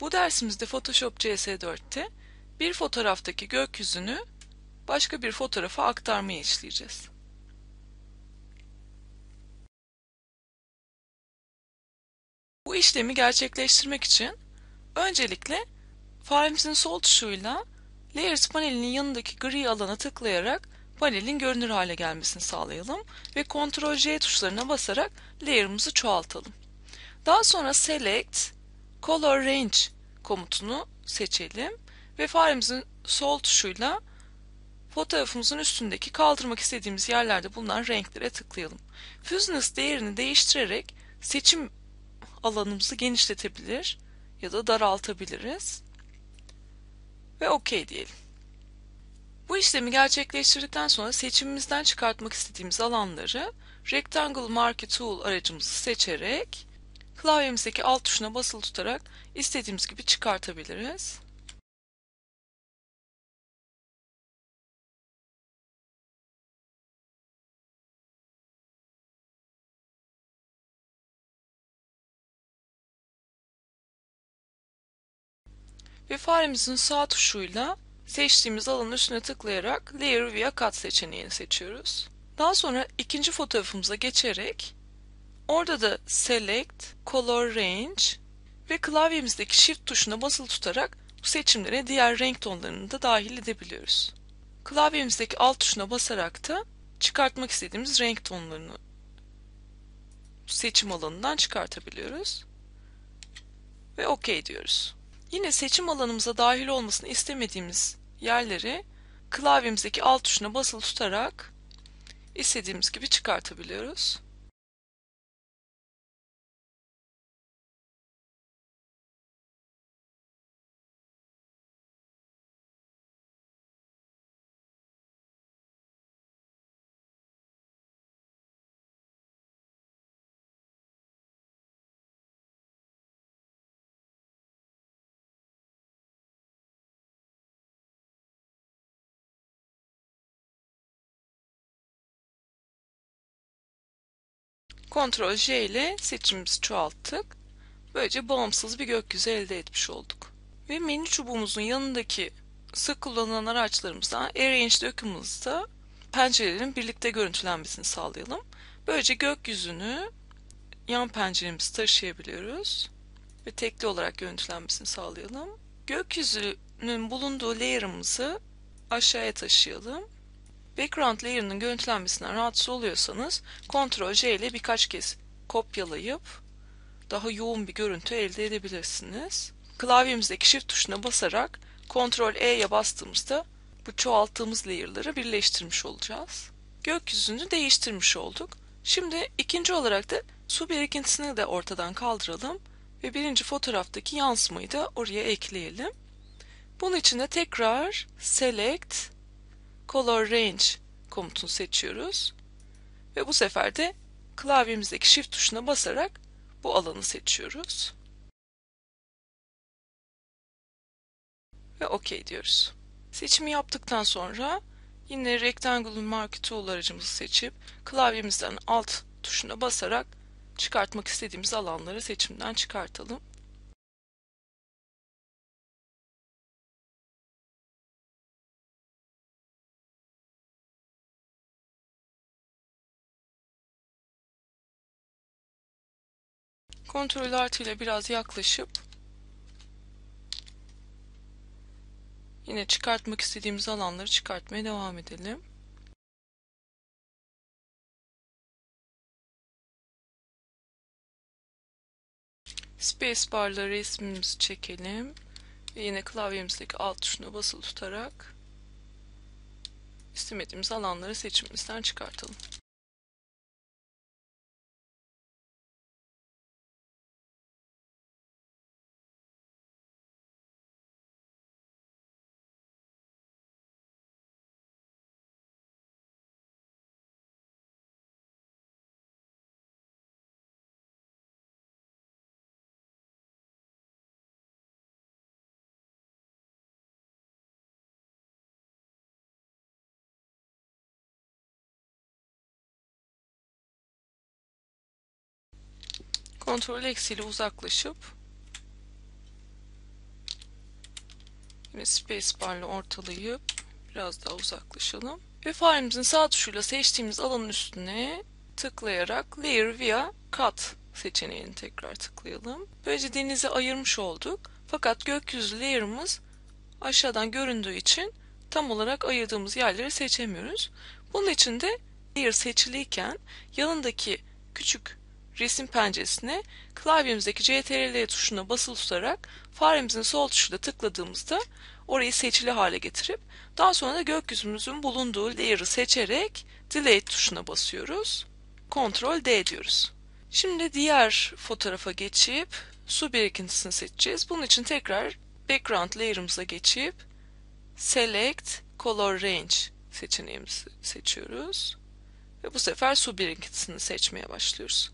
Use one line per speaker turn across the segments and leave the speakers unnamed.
Bu dersimizde Photoshop CS4'te bir fotoğraftaki gökyüzünü başka bir fotoğrafa aktarmayı işleyeceğiz. Bu işlemi gerçekleştirmek için öncelikle faremizin sol tuşuyla Layers panelinin yanındaki gri alana tıklayarak panelin görünür hale gelmesini sağlayalım ve Ctrl J tuşlarına basarak layer'ımızı çoğaltalım. Daha sonra Select Color Range komutunu seçelim ve faremizin sol tuşuyla fotoğrafımızın üstündeki kaldırmak istediğimiz yerlerde bulunan renklere tıklayalım. Fuzziness değerini değiştirerek seçim alanımızı genişletebilir ya da daraltabiliriz. Ve OK diyelim. Bu işlemi gerçekleştirdikten sonra seçimimizden çıkartmak istediğimiz alanları Rectangle Marquee Tool aracımızı seçerek klavyemizdeki alt tuşuna basılı tutarak istediğimiz gibi çıkartabiliriz. Ve faremizin sağ tuşuyla seçtiğimiz alanın üstüne tıklayarak Layer via Cut seçeneğini seçiyoruz. Daha sonra ikinci fotoğrafımıza geçerek orada da Select, Color Range ve klavyemizdeki Shift tuşuna basılı tutarak bu seçimlere diğer renk tonlarını da dahil edebiliyoruz. Klavyemizdeki alt tuşuna basarak da çıkartmak istediğimiz renk tonlarını seçim alanından çıkartabiliyoruz. Ve OK diyoruz. Yine seçim alanımıza dahil olmasını istemediğimiz yerleri klavyemizdeki alt tuşuna basılı tutarak istediğimiz gibi çıkartabiliyoruz. Ctrl J ile seçimimizi çoğalttık. Böylece bağımsız bir gökyüzü elde etmiş olduk. Ve menü çubuğumuzun yanındaki sık kullanılan araçlarımızdan Arrange Documents'ta pencerelerin birlikte görüntülenmesini sağlayalım. Böylece gökyüzünü yan penceremizi taşıyabiliyoruz ve tekli olarak görüntülenmesini sağlayalım. Gökyüzünün bulunduğu layer'ımızı aşağıya taşıyalım Background layer'ının görüntülenmesinden rahatsız oluyorsanız Ctrl J ile birkaç kez kopyalayıp daha yoğun bir görüntü elde edebilirsiniz. Klavyemizdeki Shift tuşuna basarak Ctrl E'ye bastığımızda bu çoğalttığımız layer'ları birleştirmiş olacağız. Gökyüzünü değiştirmiş olduk. Şimdi ikinci olarak da su birikintisini de ortadan kaldıralım ve birinci fotoğraftaki yansımayı da oraya ekleyelim. Bunun için de tekrar Select Color Range komutunu seçiyoruz. Ve bu sefer de klavyemizdeki Shift tuşuna basarak bu alanı seçiyoruz. Ve OK diyoruz. Seçimi yaptıktan sonra yine Rectangle Marquee Tool aracımızı seçip klavyemizden Alt tuşuna basarak çıkartmak istediğimiz alanları seçimden çıkartalım. Kontrol artı ile biraz yaklaşıp yine çıkartmak istediğimiz alanları çıkartmaya devam edelim. Space barla resmimizi çekelim ve yine klavyemizdeki alt tuşuna basılı tutarak istemediğimiz alanları seçimimizden çıkartalım. Kontrol eksiyle uzaklaşıp Ve spacebar'la ortalayıp biraz daha uzaklaşalım. Ve faremizin sağ tuşuyla seçtiğimiz alanın üstüne tıklayarak Layer via Cut seçeneğini tekrar tıklayalım. Böylece denizi ayırmış olduk. Fakat gökyüzü layer'ımız aşağıdan göründüğü için tam olarak ayırdığımız yerleri seçemiyoruz. Bunun için de layer seçiliyken yanındaki küçük resim penceresine klavyemizdeki CTRL tuşuna basılı tutarak faremizin sol tuşuyla tıkladığımızda orayı seçili hale getirip daha sonra da gökyüzümüzün bulunduğu layer'ı seçerek Delete tuşuna basıyoruz. Ctrl D diyoruz. Şimdi diğer fotoğrafa geçip su birikintisini seçeceğiz. Bunun için tekrar background layer'ımıza geçip Select Color Range seçeneğimizi seçiyoruz. Ve bu sefer su birikintisini seçmeye başlıyoruz.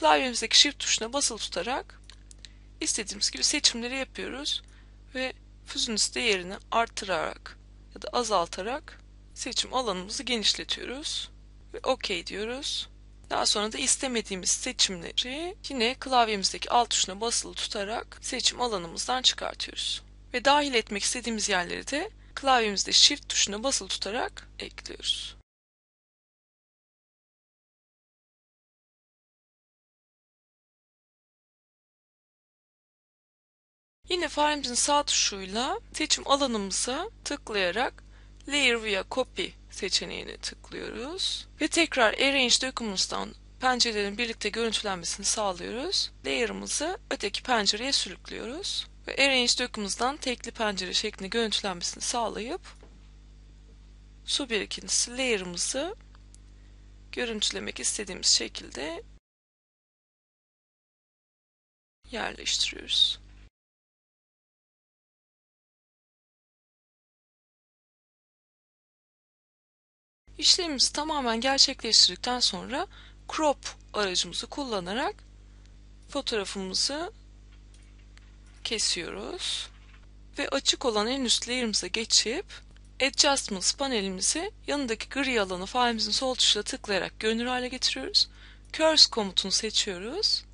Klavyemizdeki Shift tuşuna basılı tutarak istediğimiz gibi seçimleri yapıyoruz ve füzünüs değerini arttırarak ya da azaltarak seçim alanımızı genişletiyoruz ve OK diyoruz. Daha sonra da istemediğimiz seçimleri yine klavyemizdeki alt tuşuna basılı tutarak seçim alanımızdan çıkartıyoruz. Ve dahil etmek istediğimiz yerleri de klavyemizde Shift tuşuna basılı tutarak ekliyoruz. Yine faremizin sağ tuşuyla seçim alanımıza tıklayarak Layer via Copy seçeneğini tıklıyoruz. Ve tekrar Arrange Documents'tan pencerelerin birlikte görüntülenmesini sağlıyoruz. Layer'ımızı öteki pencereye sürüklüyoruz. Ve Arrange Documents'dan tekli pencere şeklinde görüntülenmesini sağlayıp su birikintisi layer'ımızı görüntülemek istediğimiz şekilde yerleştiriyoruz. İşlemimizi tamamen gerçekleştirdikten sonra crop aracımızı kullanarak fotoğrafımızı kesiyoruz. Ve açık olan en üst layer'ımıza geçip Adjustments panelimizi yanındaki gri alanı failimizin sol tuşuyla tıklayarak görünür hale getiriyoruz. Curse komutunu seçiyoruz.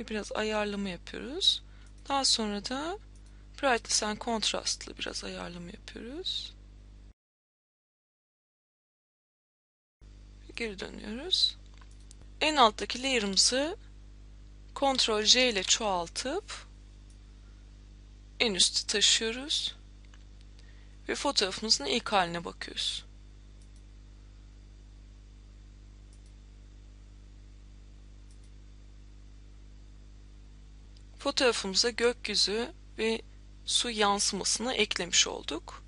Ve biraz ayarlama yapıyoruz. Daha sonra da Brightness and Contrast'lı biraz ayarlama yapıyoruz. Geri dönüyoruz. En alttaki layer'ımızı Ctrl J ile çoğaltıp en üstü taşıyoruz ve fotoğrafımızın ilk haline bakıyoruz. Fotoğrafımıza gökyüzü ve su yansımasını eklemiş olduk.